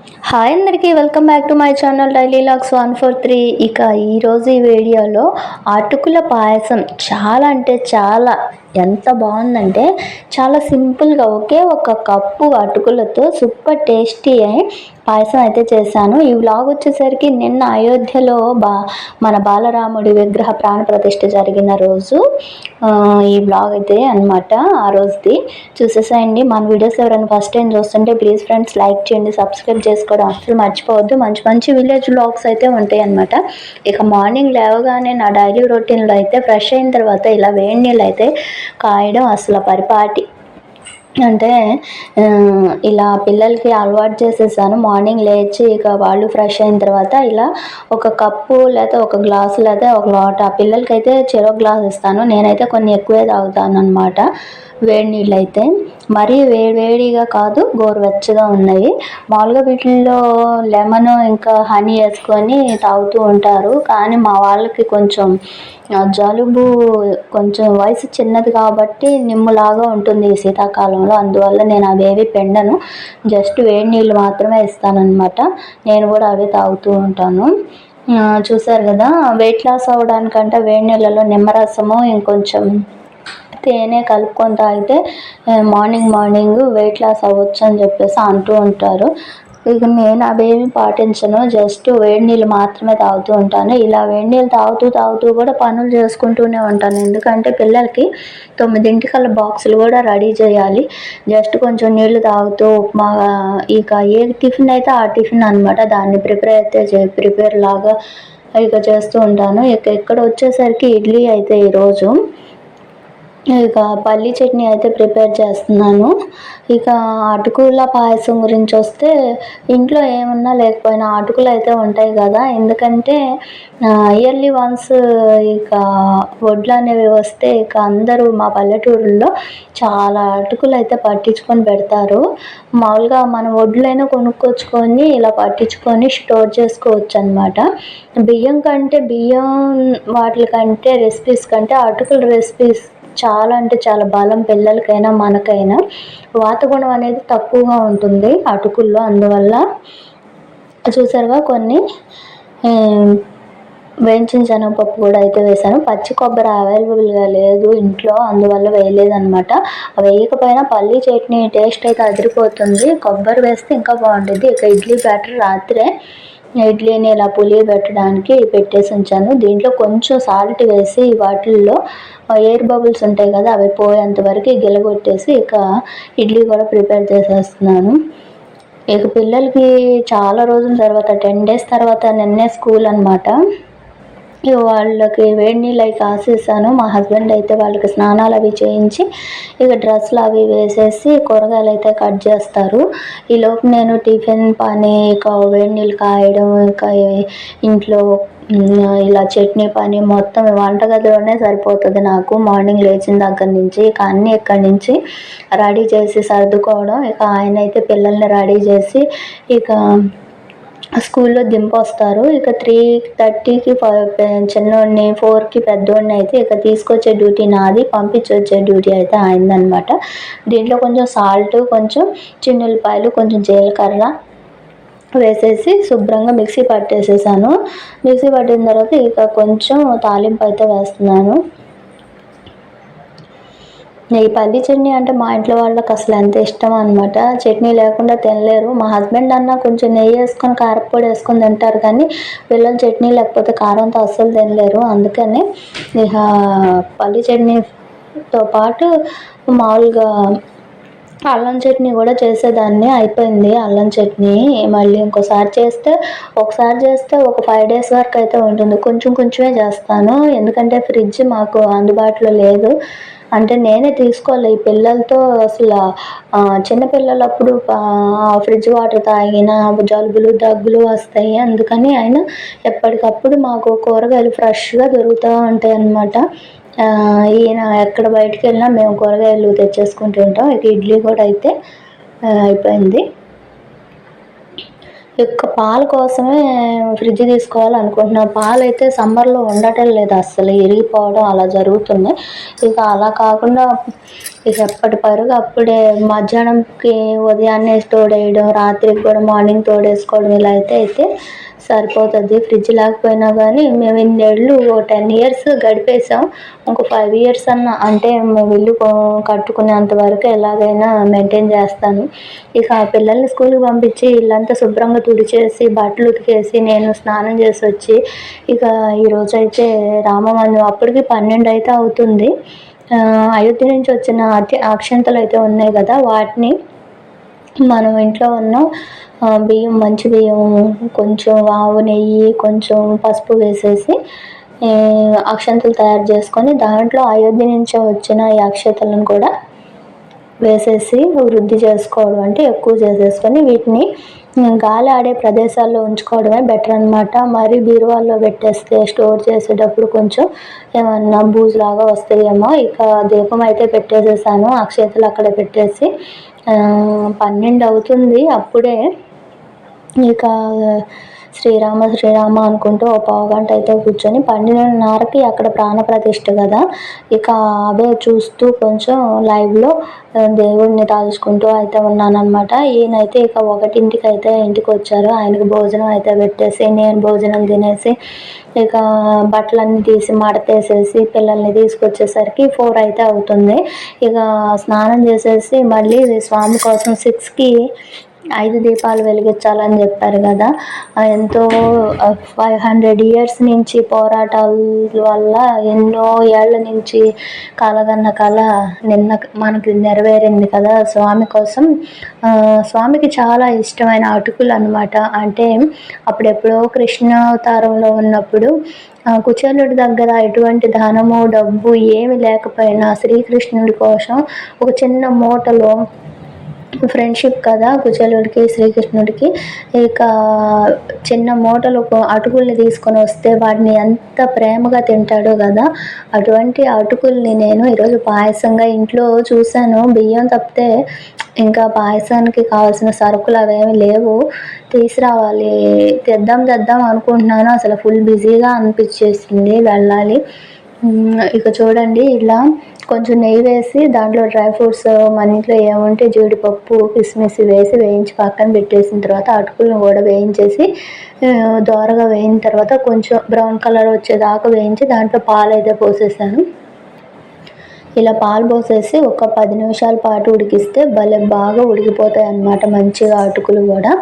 Hi అందరికీ welcome back to my channel daily locks one four three. ఇక ఈరోజు ఈ వీడియోలో అటుకుల పాయసం చాలా అంటే చాలా ఎంత బాగుందంటే చాలా సింపుల్గా ఒకే ఒక కప్పు అటుకులతో సూపర్ టేస్టీ పాయసం అయితే చేశాను. ఈ వ్లాగ్ వచ్చేసరికి నిన్న అయోధ్యలో బా మన బాలరాముడి విగ్రహ ప్రాణ ప్రతిష్ఠ జరిగిన రోజు ఈ వ్లాగ్ అయితే అన్నమాట ఆ రోజుది. చూసేసేయండి. మన వీడియోస్ ఎవరైనా ఫస్ట్ టైం చూస్తుంటే ప్లీజ్ ఫ్రెండ్స్ లైక్ చేయండి సబ్స్క్రైబ్ చేసుకోవడం అస్సలు మర్చిపోవద్దు. మంచి మంచి విలేజ్ వ్లాగ్స్ అయితే ఉంటాయి అన్నమాట. ఇక మార్నింగ్ లేవగానే నా డైలీ రొటీన్లో అయితే ఫ్రెష్ అయిన తర్వాత ఇలా వేడి నీళ్ళు అయితే కాయడం అసలు పరిపాటి. అంటే ఇలా పిల్లలకి అలవాటు చేసేసాను. మార్నింగ్ లేచి ఇక వాళ్ళు ఫ్రెష్ అయిన తర్వాత ఇలా ఒక కప్పు లేదా ఒక గ్లాసు లేదా ఒక లోట. పిల్లలకైతే అయితే చెరో గ్లాస్ ఇస్తాను. నేనైతే కొన్ని ఎక్కువే తాగుతాను అనమాట వేడి నీళ్ళు అయితే మరీ వేడి వేడిగా కాదు గోరువెచ్చగా ఉన్నాయి. మామూలుగా వీటిల్లో లెమన్ ఇంకా హనీ వేసుకొని తాగుతూ ఉంటారు. కానీ మా వాళ్ళకి కొంచెం జలుబు కొంచెం వయసు చిన్నది కాబట్టి నిమ్ములాగా ఉంటుంది ఈ శీతాకాలంలో. అందువల్ల నేను అవేవి పెండను. జస్ట్ వేడి నీళ్ళు మాత్రమే ఇస్తానన్నమాట. నేను కూడా అవే తాగుతూ ఉంటాను. చూసారు కదా వెయిట్ లాస్ అవ్వడానికంటే వేడి నీళ్ళలో నిమ్మరసము ఇంకొంచెం తేనె కలుపుకొని తాగితే మార్నింగ్ మార్నింగ్ వెయిట్ లాస్ అవ్వచ్చు అని చెప్పేసి అంటూ ఉంటారు. ఇక నేను అవేమి పాటించను జస్ట్ వేడి నీళ్ళు మాత్రమే తాగుతూ ఉంటాను. ఇలా వేడి నీళ్ళు తాగుతూ తాగుతూ కూడా పనులు చేసుకుంటూనే ఉంటాను. ఎందుకంటే పిల్లలకి తొమ్మిదింటికల్లా బాక్సులు కూడా రెడీ చేయాలి. జస్ట్ కొంచెం నీళ్ళు తాగుతూ ఉప్మా ఇక ఏ టిఫిన్ అయితే ఆ టిఫిన్ అనమాట దాన్ని ప్రిపేర్ అయితే చే ప్రిపేర్ లాగా ఇక చేస్తూ ఉంటాను. ఇక ఇక్కడ వచ్చేసరికి ఇడ్లీ అయితే ఈరోజు ఇక పల్లీ చట్నీ అయితే ప్రిపేర్ చేస్తున్నాను. ఇక అటుకుల పాయసం గురించి వస్తే ఇంట్లో ఏమన్నా లేకపోయినా అటుకులు అయితే ఉంటాయి కదా. ఎందుకంటే ఇయర్లీ వన్స్ ఇక వడ్లు అనేవి వస్తే ఇక అందరూ మా పల్లెటూరుల్లో చాలా అటుకులు అయితే పట్టించుకొని పెడతారు. మామూలుగా మనం వడ్లైనా కొనుక్కొచ్చుకొని ఇలా పట్టించుకొని స్టోర్ చేసుకోవచ్చు అనమాట బియ్యం కంటే బియ్యం వాటి కంటే రెసిపీస్ కంటే అటుకుల రెసిపీస్ చాలా అంటే చాలా బలం పిల్లలకైనా మనకైనా వాతగుణం అనేది తక్కువగా ఉంటుంది అటుకుల్లో. అందువల్ల చూసారుగా కొన్ని వేయించిన శనగపప్పు కూడా అయితే వేసాను పచ్చి కొబ్బరి అవైలబుల్గా లేదు ఇంట్లో అందువల్ల వేయలేదు అనమాట వేయకపోయినా పల్లీ చట్నీ టేస్ట్ అయితే అదిరిపోతుంది. కొబ్బరి వేస్తే ఇంకా బాగుంటుంది. ఇక ఇడ్లీ బ్యాటర్ రాత్రే. ఇడ్లీని ఇలా పులియబెట్టడానికి పెట్టేసి ఉంచాను. దీంట్లో కొంచెం సాల్ట్ వేసి వాటిల్లో ఎయిర్ బబుల్స్ ఉంటాయి కదా అవి పోయేంత వరకు గిలగొట్టేసి ఇక ఇడ్లీ కూడా ప్రిపేర్ చేసేస్తున్నాను. ఇక పిల్లలకి చాలా రోజుల తర్వాత టెన్ డేస్ తర్వాత నిన్నే స్కూల్ అనమాట వాళ్ళకి వేడి నీళ్ళు అవి కాసేసాను మా హస్బెండ్ అయితే వాళ్ళకి స్నానాలు అవి చేయించి ఇక డ్రెస్సులు అవి వేసేసి కూరగాయలు అయితే కట్ చేస్తారు. ఈలోపు నేను టిఫిన్ పని ఇక వేడి నీళ్ళు కాయడం ఇక ఇంట్లో ఇలా చట్నీ పని మొత్తం వంటగదిలోనే సరిపోతుంది నాకు. మార్నింగ్ లేచిన దగ్గర నుంచి ఇక అన్నీ ఇక్కడి నుంచి రెడీ చేసి సర్దుకోవడం. ఇక ఆయన అయితే పిల్లల్ని రెడీ చేసి ఇక స్కూల్లో దింపొస్తారు. ఇక త్రీ థర్టీకి చిన్నోడిని ఫోర్కి పెద్దోడిని అయితే ఇక తీసుకొచ్చే డ్యూటీ నాది. పంపించొచ్చే డ్యూటీ అయితే ఆయనదనమాట దీంట్లో కొంచెం సాల్ట్ కొంచెం చిన్నులపాయలు కొంచెం జీలకర్ర వేసేసి శుభ్రంగా మిక్సీ పట్టేసేసాను. మిక్సీ పట్టిన తర్వాత ఇక కొంచెం తాలింపు అయితే వేస్తున్నాను. ఈ పల్లి చట్నీ అంటే మా ఇంట్లో వాళ్ళకి అసలు ఎంత ఇష్టం అనమాట చట్నీ లేకుండా తినలేరు. మా హస్బెండ్ అన్న కొంచెం నెయ్యి వేసుకొని కారపొడి వేసుకొని తింటారు కానీ పిల్లలు చట్నీ లేకపోతే కారంతో అస్సలు తినలేరు. అందుకని ఇక పల్లి చట్నీతో పాటు మామూలుగా అల్లం చట్నీ కూడా చేసేదాన్ని. అయిపోయింది అల్లం చట్నీ. మళ్ళీ ఇంకోసారి చేస్తే ఒకసారి చేస్తే ఒక ఫైవ్ డేస్ వరకు అయితే ఉంటుంది. కొంచెం కొంచెమే చేస్తాను. ఎందుకంటే ఫ్రిడ్జ్ మాకు అందుబాటులో లేదు. అంటే నేనే తీసుకోవాలి. ఈ పిల్లలతో అసలు చిన్నపిల్లలప్పుడు ఫ్రిడ్జ్ వాటర్ తాగిన జలుబులు దగ్గులు వస్తాయి. అందుకని ఆయన ఎప్పటికప్పుడు మాకు కూరగాయలు ఫ్రెష్గా దొరుకుతూ ఉంటాయి అన్నమాట. ఈయన ఎక్కడ బయటికి వెళ్ళినా మేము కూరగాయలు తెచ్చేసుకుంటూ ఉంటాం. ఇక ఇడ్లీ కూడా అయితే అయిపోయింది. యొక్క పాల కోసమే ఫ్రిడ్జ్ తీసుకోవాలనుకుంటున్నా. పాలు అయితే సమ్మర్లో ఉండటం లేదు అస్సలు. ఇరిగిపోవడం అలా జరుగుతుంది. ఇక అలా కాకుండా ఇక ఎప్పటి పరుగు అప్పుడే మధ్యాహ్నంకి ఉదయాన్నే తోడేయడం రాత్రికి కూడా మార్నింగ్ తోడేసుకోవడం ఇలా అయితే అయితే సరిపోతుంది. ఫ్రిడ్జ్ లేకపోయినా కానీ మేము ఇన్నేళ్ళు ఓ టెన్ ఇయర్స్ గడిపేసాం ఇంకో ఫైవ్ ఇయర్స్ అన్న అంటే మేము ఇల్లు కట్టుకునేంత వరకు ఎలాగైనా మెయింటైన్ చేస్తాను. ఇక ఆ పిల్లల్ని స్కూల్కి పంపించి ఇల్లంతా శుభ్రంగా తుడిచేసి బట్టలు ఉతికేసి నేను స్నానం చేసి వచ్చి ఇక ఈరోజు అయితే రామమందిరం అప్పటికి పన్నెండు అయితే అవుతుంది. అయోధ్య నుంచి వచ్చిన అతి అక్షంతలు అయితే ఉన్నాయి కదా వాటిని మనం ఇంట్లో ఉన్న. బియ్యం మంచి బియ్యం కొంచెం ఆవు నెయ్యి కొంచెం పసుపు వేసేసి అక్షంతలు తయారు చేసుకొని దాంట్లో అయోధ్య నుంచి వచ్చిన ఈ అక్షతలను కూడా వేసేసి వృద్ధి చేసుకోవడం అంటే ఎక్కువ చేసేసుకొని వీటిని గాలి ఆడే ప్రదేశాల్లో ఉంచుకోవడమే బెటర్ అనమాట మరి బీరువాల్లో పెట్టేస్తే స్టోర్ చేసేటప్పుడు కొంచెం ఏమన్నా బూజులాగా వస్తాయేమో. ఇక దీపం అయితే పెట్టేసేసాను. అక్షతలు అక్కడ పెట్టేసి పన్నెండు అవుతుంది. అప్పుడే ఇక శ్రీరామ శ్రీరామ అనుకుంటూ ఒక పావు గంట అయితే కూర్చొని పన్నెండున్నరకి అక్కడ ప్రాణప్రతిష్ఠ కదా ఇక అవే చూస్తూ కొంచెం లైవ్లో దేవుడిని తలుచుకుంటూ అయితే ఉన్నానమాట ఈయనైతే ఇక ఒకటింటికి అయితే ఇంటికి వచ్చారు ఆయనకు భోజనం అయితే పెట్టేసి నేను భోజనం తినేసి ఇక బట్టలన్నీ తీసి మడతేసేసి పిల్లల్ని తీసుకొచ్చేసరికి ఫోర్ అయితే అవుతుంది. ఇక స్నానం చేసేసి మళ్ళీ స్వామి కోసం సిక్స్కి ఐదు దీపాలు వెలిగించాలని చెప్పారు కదా. ఎంతో ఫైవ్ హండ్రెడ్ ఇయర్స్ నుంచి పోరాటాల వల్ల ఎన్నో ఏళ్ళ నుంచి కలగన్న కళ నిన్న మనకి నెరవేరింది కదా. స్వామి కోసం స్వామికి చాలా ఇష్టమైన అటుకులు అనమాట అంటే అప్పుడెప్పుడో కృష్ణావతారంలో ఉన్నప్పుడు కుచేలుడి దగ్గర ఎటువంటి ధనము డబ్బు ఏమి లేకపోయినా శ్రీకృష్ణుడి కోసం ఒక చిన్న మూటలో ఫ్రెండ్షిప్ కదా కుచేలుడికి శ్రీకృష్ణుడికి. ఇక చిన్న మూటలు అటుకుల్ని తీసుకొని వస్తే వాటిని ఎంత ప్రేమగా తింటాడో కదా. అటువంటి అటుకుల్ని నేను ఈరోజు పాయసంగా ఇంట్లో చూశాను. బియ్యం తప్పితే ఇంకా పాయసానికి కావాల్సిన సరుకులు అవేమి లేవు. తీసుకురావాలి. తెద్దాం తెద్దాం అనుకుంటున్నాను. అసలు ఫుల్ బిజీగా అనిపించేసింది వెళ్ళాలి. ఇక చూడండి ఇలా కొంచెం నెయ్యి వేసి దాంట్లో డ్రై ఫ్రూట్స్ మన ఇంట్లో ఏముంటే జీడిపప్పు కిస్మిస్ వేసి వేయించి పక్కన పెట్టేసిన తర్వాత అటుకులను కూడా వేయించేసి దోరగా వేయిన తర్వాత కొంచెం బ్రౌన్ కలర్ వచ్చేదాకా వేయించి దాంట్లో పాలు అయితే పోసేసాను. ఇలా పాలు పోసేసి ఒక పది నిమిషాల పాటు ఉడికిస్తే భలే బాగా ఉడికిపోతాయి అన్నమాట మంచిగా అటుకులు కూడా.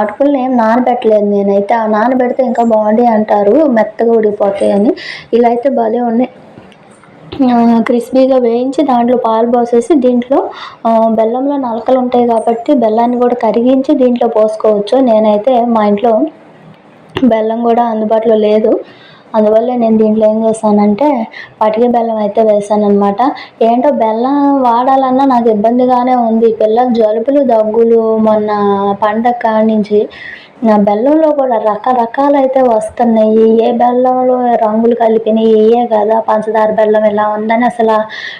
అటుకులను ఏం నానబెట్టలేదు నేనైతే. ఆ నానబెడితే ఇంకా బాగుండి అంటారు. మెత్తగా ఉడికిపోతాయి అని ఇలా అయితే భలే ఉన్నాయి. క్రిస్పీగా వేయించి దాంట్లో పాలు పోసేసి దీంట్లో బెల్లంలో నలకలు ఉంటాయి కాబట్టి బెల్లాన్ని కూడా కరిగించి దీంట్లో పోసుకోవచ్చు. నేనైతే మా ఇంట్లో బెల్లం కూడా అందుబాటులో లేదు. అందువల్ల నేను దీంట్లో ఏం చేశానంటే పటిక బెల్లం అయితే వేసాననమాట ఏంటో బెల్లం వాడాలన్నా నాకు ఇబ్బందిగానే ఉంది. పిల్లలు జలుబులు దగ్గులు మొన్న పండగ నుంచి నా బెల్లంలో కూడా రకరకాలు అయితే వస్తున్నాయి. ఏ బెల్లంలో రంగులు కలిపినాయి? ఏ కదా? పంచదార బెల్లం ఇలా ఉందని అసలు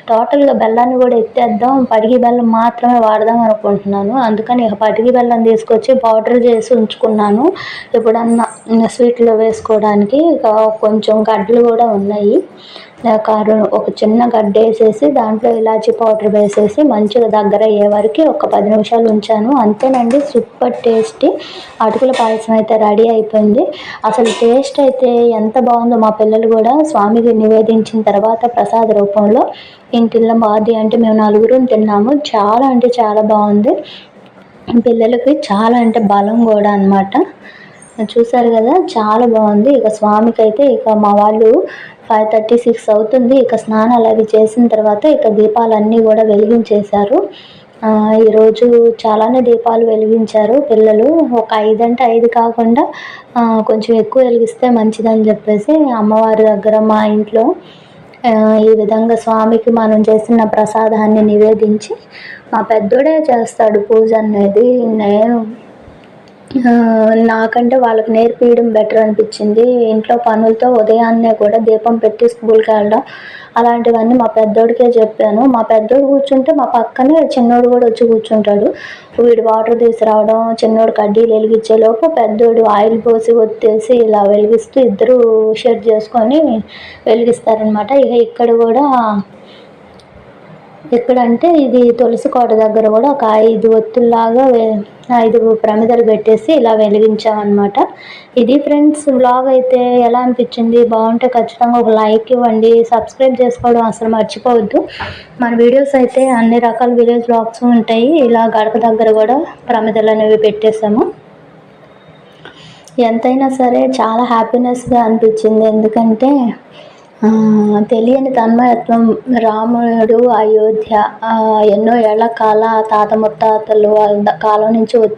టోటల్గా బెల్లాన్ని కూడా ఎత్తేద్దాం. పడిగి బెల్లం మాత్రమే వాడదాం అనుకుంటున్నాను. అందుకని పడిగి బెల్లం తీసుకొచ్చి పౌడర్ చేసి ఉంచుకున్నాను. ఎప్పుడన్నా స్వీట్లో వేసుకోవడానికి కొంచెం గడ్డలు కూడా ఉన్నాయి. కారు ఒక చిన్న గడ్డ వేసేసి దాంట్లో ఇలాచీ పౌడర్ వేసేసి మంచిగా దగ్గర అయ్యే వరకు ఒక పది నిమిషాలు ఉంచాను. అంతేనండి సూపర్ టేస్టీ. అటుకుల పాయసం అయితే రెడీ అయిపోయింది. అసలు టేస్ట్ అయితే ఎంత బాగుందో మా పిల్లలు కూడా స్వామికి నివేదించిన తర్వాత ప్రసాద రూపంలో ఇంటిల్లో బాది అంటే మేము నలుగురు తిన్నాము. చాలా అంటే చాలా బాగుంది. పిల్లలకి చాలా అంటే బలం కూడా అనమాట చూసారు కదా చాలా బాగుంది. ఇక స్వామికి అయితే ఇక మా వాళ్ళు ఫైవ్ థర్టీ సిక్స్ అవుతుంది. ఇక స్నానాలు అవి చేసిన తర్వాత ఇక దీపాలన్నీ కూడా వెలిగించేశారు. ఈరోజు చాలానే దీపాలు వెలిగించారు పిల్లలు. ఒక ఐదు అంటే ఐదు కాకుండా కొంచెం ఎక్కువ వెలిగిస్తే మంచిదని చెప్పేసి అమ్మవారి దగ్గర మా ఇంట్లో ఈ విధంగా స్వామికి మనం చేసిన ప్రసాదాన్ని నివేదించి మా పెద్దోడే చేస్తాడు పూజ అనేది. నేను నాకంటే వాళ్ళకి నేర్పించడం బెటర్ అనిపించింది. ఇంట్లో పనులతో ఉదయాన్నే కూడా దీపం పెట్టి స్కూల్కి వెళ్ళడం అలాంటివన్నీ మా పెద్దోడికే చెప్పాను. మా పెద్దోడు కూర్చుంటే మా పక్కనే చిన్నోడు కూడా వచ్చి కూర్చుంటాడు. వీడు వాటర్ తీసుకురావడం చిన్నోడు కడ్డీలు వెలిగించేలోపు పెద్దోడు ఆయిల్ పోసి ఒత్తేసి ఇలా వెలిగిస్తూ ఇద్దరు షేర్ చేసుకొని వెలిగిస్తారనమాట ఇక ఇక్కడ కూడా ఎక్కడంటే ఇది తులసి కోట దగ్గర కూడా ఒక ఐదు ఒత్తుల్లాగా ఐదు ప్రమిదలు పెట్టేసి ఇలా వెలిగించామన్నమాట. ఇది ఫ్రెండ్స్ వ్లాగ్ అయితే ఎలా అనిపించింది? బాగుంటే ఖచ్చితంగా ఒక లైక్ ఇవ్వండి. సబ్స్క్రైబ్ చేసుకోవడం అసలు మర్చిపోవద్దు. మన వీడియోస్ అయితే అన్ని రకాల విలేజ్ వ్లాగ్స్ ఉంటాయి. ఇలా గడప దగ్గర కూడా ప్రమిదలు అనేవి పెట్టేసాము ఎంతైనా సరే చాలా హ్యాపీనెస్గా అనిపించింది. ఎందుకంటే తెలియని తన్మయత్వం రాముడు అయోధ్య ఎన్నో ఏళ్ళ కాల తాత ముత్తాతలు వాళ్ళ కాలం నుంచి వచ్చి